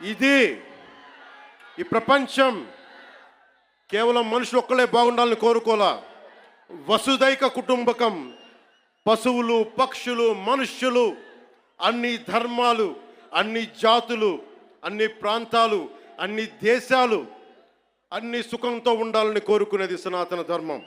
ఇది ఈ ప్రపంచం కేవలం మనుషులు ఒక్కలే బాగుండాలని కోరుకోలా వసుదైక కుటుంబకం పశువులు పక్షులు మనుష్యులు అన్ని ధర్మాలు అన్ని జాతులు అన్ని ప్రాంతాలు అన్ని దేశాలు అన్ని సుఖంతో ఉండాలని కోరుకునేది సనాతన ధర్మం.